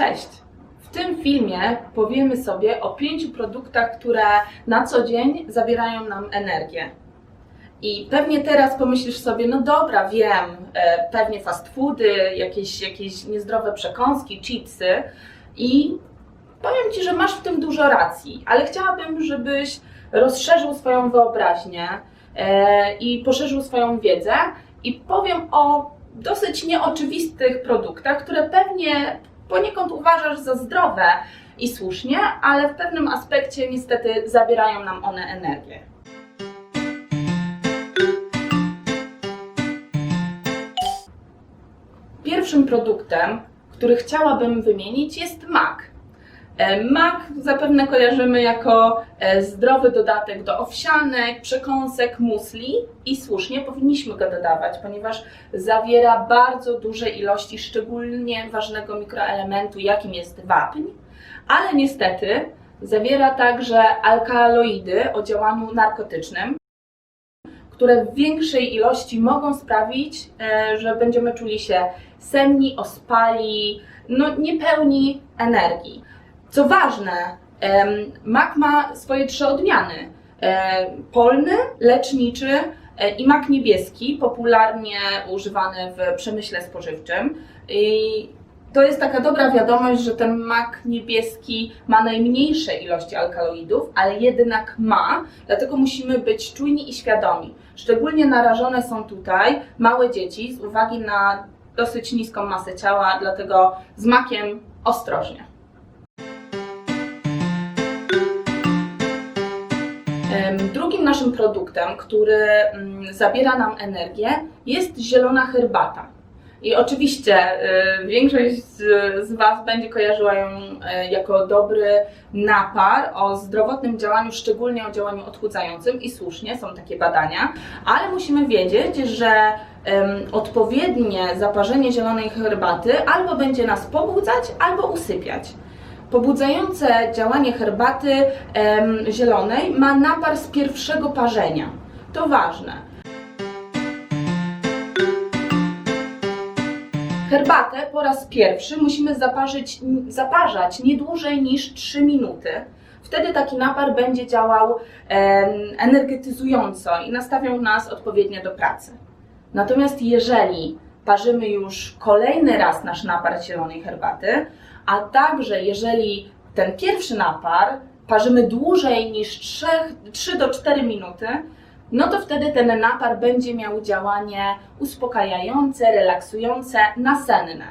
Dzisiaj powiemy sobie o pięciu produktach, które na co dzień zabierają nam energię. I pewnie teraz pomyślisz sobie, no dobra, wiem, e, pewnie fast foody, jakieś, jakieś niezdrowe przekąski, chipsy i powiem Ci, że masz w tym dużo racji, ale chciałabym, żebyś rozszerzył swoją wyobraźnię e, i poszerzył swoją wiedzę i powiem o dosyć nieoczywistych produktach, które pewnie poniekąd uważasz za zdrowe i słusznie, ale w pewnym aspekcie niestety zabierają nam one energię. Pierwszym produktem, który chciałabym wymienić, jest mak. E, Mak zapewne kojarzymy jako e, zdrowy dodatek do owsianek, przekąsek, musli i słusznie powinniśmy go dodawać, ponieważ zawiera bardzo duże ilości szczególnie ważnego mikroelementu, jakim jest wapń, ale niestety zawiera także alkaloidy o działaniu narkotycznym, które w większej ilości mogą sprawić, e, że będziemy czuli się senni, ospali, no niepełni energii. Co ważne, mak ma swoje trzy odmiany. Polny, leczniczy e, i mak niebieski, popularnie używany w przemyśle spożywczym. I to jest taka dobra wiadomość, że ten mak niebieski ma najmniejsze ilości alkaloidów, ale jednak ma, dlatego musimy być czujni i świadomi. Szczególnie narażone są tutaj małe dzieci z uwagi na dosyć niską masę ciała, dlatego z makiem ostrożnie. Drugim naszym produktem, który mm, zabiera nam energię, jest zielona herbata. I oczywiście y, większość z, Was będzie kojarzyła ją y, jako dobry napar o zdrowotnym działaniu, szczególnie o działaniu odchudzającym i słusznie są takie badania, ale musimy wiedzieć, że odpowiednie zaparzenie zielonej herbaty albo będzie nas pobudzać, albo usypiać. Pobudzające działanie herbaty em, zielonej ma napar z pierwszego parzenia. To ważne. Herbatę po raz pierwszy musimy zaparzyć, zaparzać nie dłużej niż 3 minuty. Wtedy taki napar będzie działał em, energetyzująco i nastawiał nas odpowiednio do pracy. Natomiast jeżeli parzymy już kolejny raz nasz napar zielonej herbaty, a także jeżeli ten pierwszy napar parzymy dłużej niż 3, 3 do 4 minuty, no to wtedy ten napar będzie miał działanie uspokajające, relaksujące, nasenne.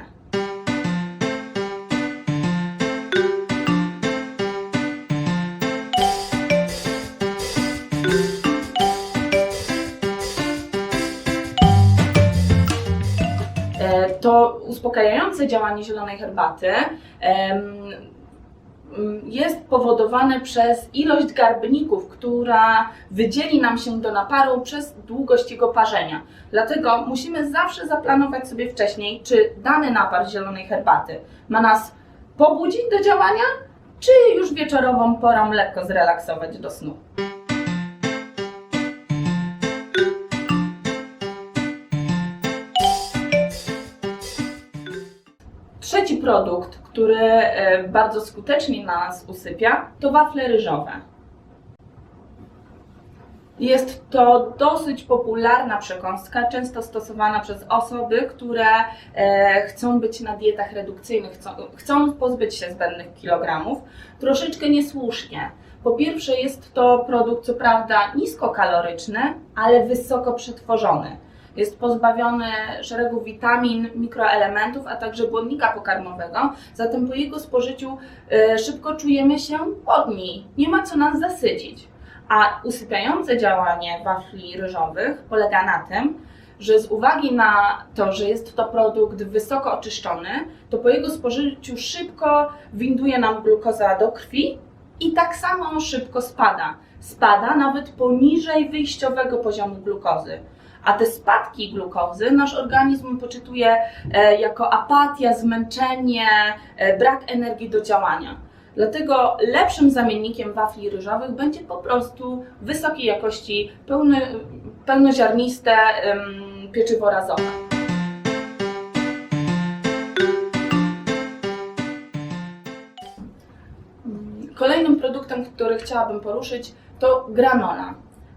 Uspokajające działanie zielonej herbaty jest powodowane przez ilość garbników, która wydzieli nam się do naparu przez długość jego parzenia. Dlatego musimy zawsze zaplanować sobie wcześniej, czy dany napar zielonej herbaty ma nas pobudzić do działania, czy już wieczorową porą lekko zrelaksować do snu. Produkt, który e, bardzo skutecznie nas usypia, to wafle ryżowe. Jest to dosyć popularna przekąska, często stosowana przez osoby, które e, chcą być na dietach redukcyjnych, chcą, chcą pozbyć się zbędnych kilogramów. Troszeczkę niesłusznie. Po pierwsze, jest to produkt, co prawda, niskokaloryczny, ale wysoko przetworzony. Jest pozbawiony szeregu witamin, mikroelementów, a także błonnika pokarmowego, zatem po jego spożyciu e, szybko czujemy się głodni. Nie ma co nas zasycić. A usypiające działanie wafli ryżowych polega na tym, że z uwagi na to, że jest to produkt wysoko oczyszczony, to po jego spożyciu szybko winduje nam glukoza do krwi i tak samo szybko spada. Spada nawet poniżej wyjściowego poziomu glukozy. A te spadki glukozy nasz organizm poczytuje e, jako apatia, zmęczenie, e, brak energii do działania. Dlatego lepszym zamiennikiem wafli ryżowych będzie po prostu wysokiej jakości pełny, pełnoziarniste pieczywo razowe. Kolejnym produktem, który chciałabym poruszyć, to granola.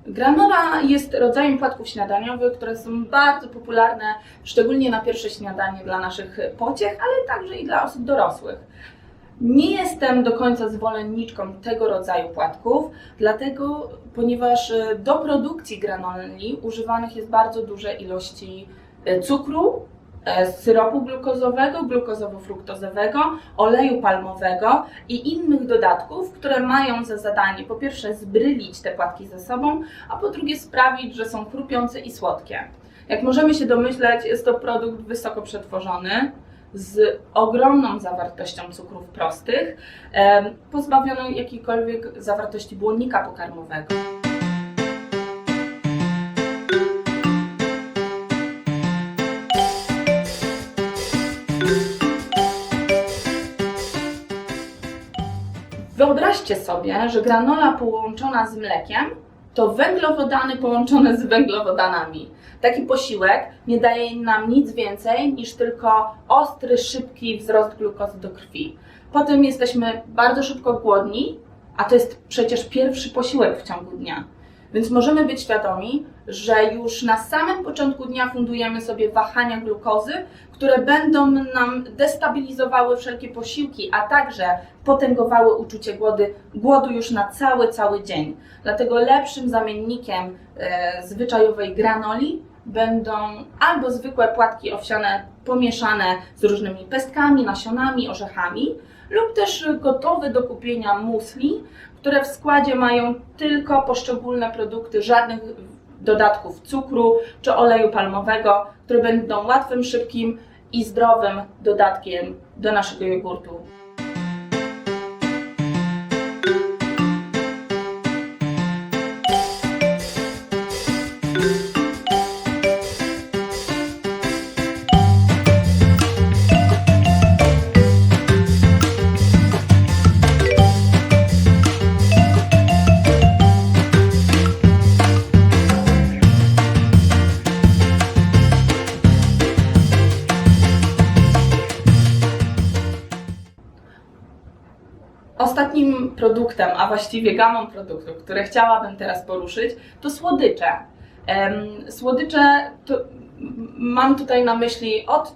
Granola jest rodzajem płatków śniadaniowych, które są bardzo popularne, szczególnie na pierwsze śniadanie dla naszych pociech, ale także i dla osób dorosłych. Nie jestem do końca zwolenniczką tego rodzaju płatków, dlatego, ponieważ e, do produkcji granoli używanych jest bardzo duże ilości e, cukru, syropu glukozowego, glukozowo-fruktozowego, oleju palmowego i innych dodatków, które mają za zadanie po pierwsze zbrylić te płatki ze sobą, a po drugie sprawić, że są chrupiące i słodkie. Jak możemy się domyśleć, jest to produkt wysoko przetworzony, z ogromną zawartością cukrów prostych, em, pozbawioną jakiejkolwiek zawartości błonnika pokarmowego. Wyobraźcie sobie, że granola połączona z mlekiem to węglowodany połączone z węglowodanami. Taki posiłek nie daje nam nic więcej niż tylko ostry, szybki wzrost glukozy do krwi. Potem jesteśmy bardzo szybko głodni, a to jest przecież pierwszy posiłek w ciągu dnia. Więc możemy być świadomi, że już na samym początku dnia fundujemy sobie wahania glukozy, które będą nam destabilizowały wszelkie posiłki, a także potęgowały uczucie głody, głodu już na cały, cały dzień. Dlatego lepszym zamiennikiem e, zwyczajowej granoli będą albo zwykłe płatki owsiane pomieszane z różnymi pestkami, nasionami, orzechami, lub też gotowe do kupienia musli, które w składzie mają tylko poszczególne produkty, żadnych dodatków cukru czy oleju palmowego, które będą łatwym, szybkim i zdrowym dodatkiem do naszego jogurtu. Ostatnim produktem, a właściwie gamą produktów, które chciałabym teraz poruszyć, to słodycze. Słodycze to mam tutaj na myśli od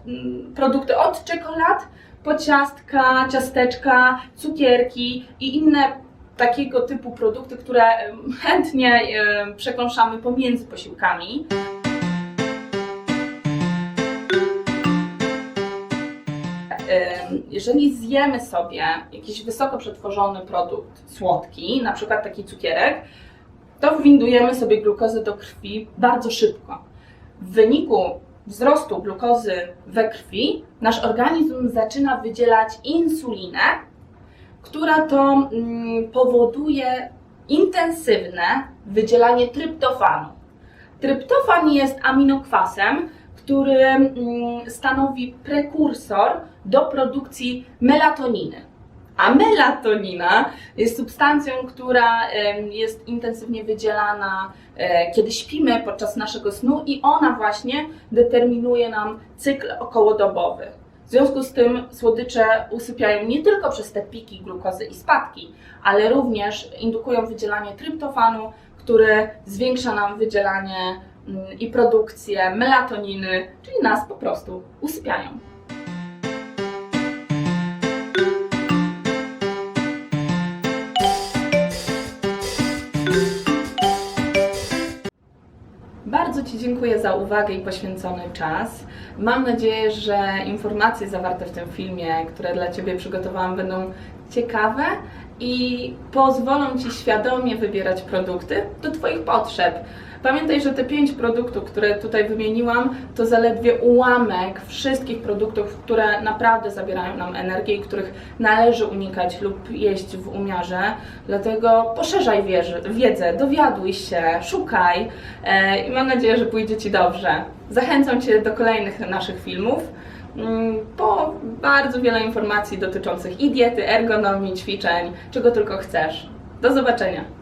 produkty od czekolad po ciastka, ciasteczka, cukierki i inne takiego typu produkty, które chętnie przekąszamy pomiędzy posiłkami. Jeżeli zjemy sobie jakiś wysoko przetworzony produkt słodki, na przykład taki cukierek, to windujemy sobie glukozę do krwi bardzo szybko. W wyniku wzrostu glukozy we krwi nasz organizm zaczyna wydzielać insulinę, która to mm, powoduje intensywne wydzielanie tryptofanu. Tryptofan jest aminokwasem, który mm, stanowi prekursor do produkcji melatoniny. A melatonina jest substancją, która jest intensywnie wydzielana, e, kiedy śpimy podczas naszego snu, i ona właśnie determinuje nam cykl okołodobowy. W związku z tym słodycze usypiają nie tylko przez te piki glukozy i spadki, ale również indukują wydzielanie tryptofanu, który zwiększa nam wydzielanie i produkcję melatoniny, czyli nas po prostu usypiają. Bardzo Ci dziękuję za uwagę i poświęcony czas. Mam nadzieję, że informacje zawarte w tym filmie, które dla Ciebie przygotowałam, będą ciekawe i pozwolą Ci świadomie wybierać produkty do Twoich potrzeb. Pamiętaj, że te pięć produktów, które tutaj wymieniłam, to zaledwie ułamek wszystkich produktów, które naprawdę zabierają nam energię i których należy unikać lub jeść w umiarze. Dlatego poszerzaj wiedzę, dowiaduj się, szukaj e, i mam nadzieję, że pójdzie Ci dobrze. Zachęcam Cię do kolejnych naszych filmów mm, po bardzo wiele informacji dotyczących i diety, ergonomii, ćwiczeń, czego tylko chcesz. Do zobaczenia.